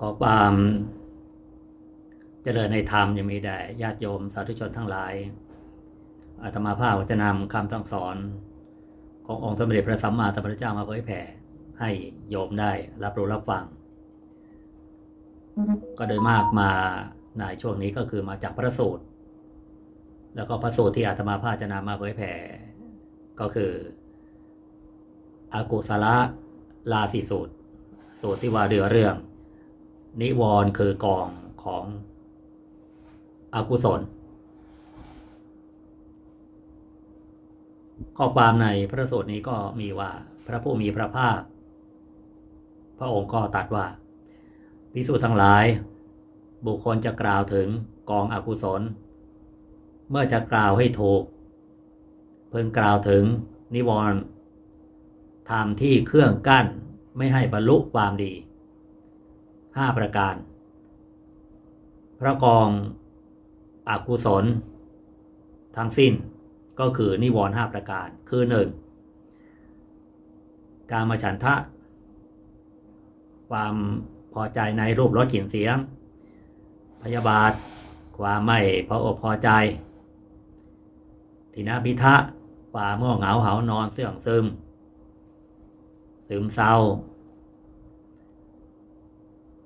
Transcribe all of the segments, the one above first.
ขอความเจริญในธรรมยังมีแด่ญาติโยมสาธุชนทั้งหลาย อาตมาภาพจะนำคำสั่งสอน ขององค์สมเด็จพระสัมมาสัมพุทธเจ้ามาเผยแผ่ให้โยมได้รับรู้รับฟัง ก็โดยมากมาในช่วงนี้ก็คือมาจากพระสูตร แล้วก็พระสูตรที่อาตมาภาพจะนำมาเผยแผ่ ก็คืออากุศลลาสีสูตร สูตรที่ว่าเรือเรื่อง นิวรณ์คือกองของอกุศล ข้อความในพระสูตรนี้ก็มีว่าพระผู้มีพระภาค พระองค์ก็ตรัสว่าพิสูจน์ทั้งหลาย บุคคลจะกล่าวถึงกองอกุศล เมื่อจะกล่าวให้ถูก เพิ่งกล่าวถึงนิวรณ์ทำที่เครื่องกั้นไม่ให้บรรลุความดี ห้าประการ พระกองอกุศล ทั้งสิ้นก็คือนิวรณ์ห้าประการ คือหนึ่งการมาฉันทะ ความพอใจในรูปรสกลิ่นเสียง พยาบาท ความไม่พออกพอใจทินาพิทะความม่วงเหงาเหานอนเสื่องซึม ซึมเศร้า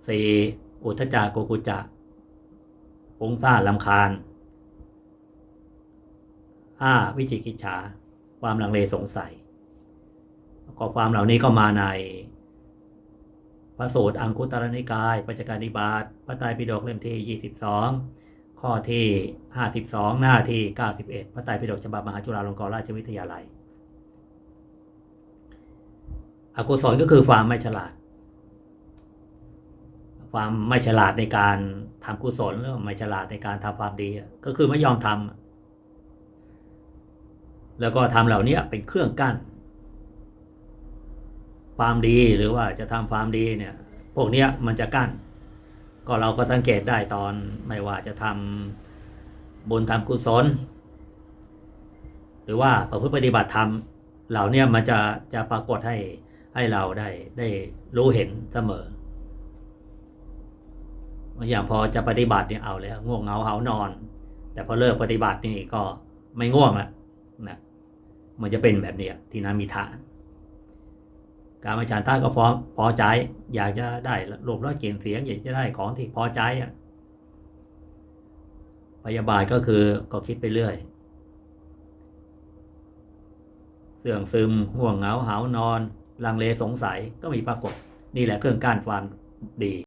สี่อุทจักกุกุจักปุ้งซ่านลำคาญห้าวิจิกิจฉา ความลังเลสงสัยข้อความเหล่านี้ก็มาใน พระสูตรอังคุตรนิกายปัจจการนิบาตพระไตรปิฎกเล่มที่ 22 ข้อที่ 52 หน้าที่ 91 พระไตรปิฎกฉบับมหาจุฬาลงกรณราชวิทยาลัย อกุศลก็คือความไม่ฉลาด ความไม่ฉลาดในการทำกุศลหรือไม่ฉลาดในการทำความดีก็คือไม่ยอมทำแล้วก็ทำเหล่านี้เป็นเครื่องกั้น ความดีหรือว่าจะทำความดีเนี่ย พวกเนี้ยมันจะกั้น ก็เราก็สังเกตได้ตอนไม่ว่าจะทำบุญทำกุศล หรือว่าประพฤติปฏิบัติธรรมเหล่านี้มันจะจะปรากฏให้ให้เราได้ได้รู้เห็นเสมอ อย่างพอจะปฏิบัติเนี่ยเอาแล้วง่วงเหงาเหานอน แต่พอเลิกปฏิบัตินี่ก็ไม่ง่วงละนะมันจะเป็นแบบนี้ที่นามิทาการมาจารย์ท่านก็พอพอใจ อยากจะได้รูปรสกลิ่นเสียง อยากจะได้ของที่พอใจอะพยาบาทก็คือก็คิดไปเรื่อย เสื่องซึมห่วงเหงาหานอน ลังเลสงสัยก็มีปรากฏ นี่แหละเครื่องกั้นความดี